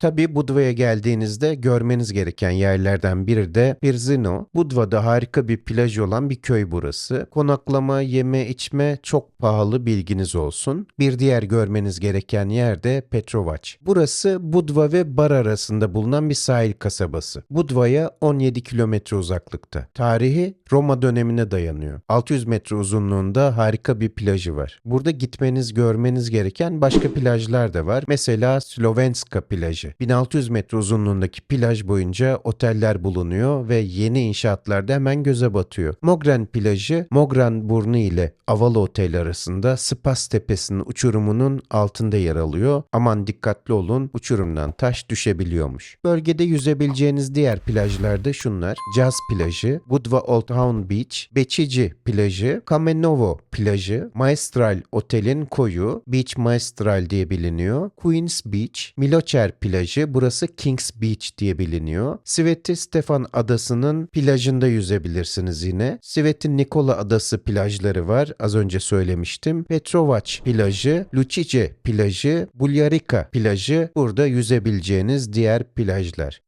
Tabi Budva'ya geldiğinizde görmeniz gereken yerlerden biri de Pirzino. Budva'da harika bir plaj olan bir köy burası. Konaklama, yeme, içme çok pahalı bilginiz olsun. Bir diğer görmeniz gereken yer de Petrovac. Burası Budva ve Bar arasında bulunan bir sahil kasabası. Budva'ya 17 kilometre uzaklıkta. Tarihi Roma dönemine dayanıyor. 600 metre uzunluğunda harika bir plajı var. Burada gitmeniz, görmeniz gereken başka plajlar da var. Mesela Slovenska plajı. 1600 metre uzunluğundaki plaj boyunca oteller bulunuyor ve yeni inşaatlarda hemen göze batıyor. Mogran plajı, Mogran burnu ile Avala Otel arasında Spas Tepesi'nin uçurumunun altında yer alıyor. Aman dikkatli olun, uçurumdan taş düşebiliyormuş. Bölgede yüzebileceğiniz diğer plajlar da şunlar. Jazz plajı, Budva Old Town Beach, Bečići plajı, Kamenovo plajı, Maestral Otel'in koyu, Beach Maestral diye biliniyor. Queens Beach, Milocher plajı, burası Kings Beach diye biliniyor. Sveti Stefan adasının plajında yüzebilirsiniz yine. Sveti Nikola adası plajları var, az önce söylemiştim. Petrovac plajı, Lučice plajı, Bulyarika plajı burada yüzebileceğiniz diğer plajlar.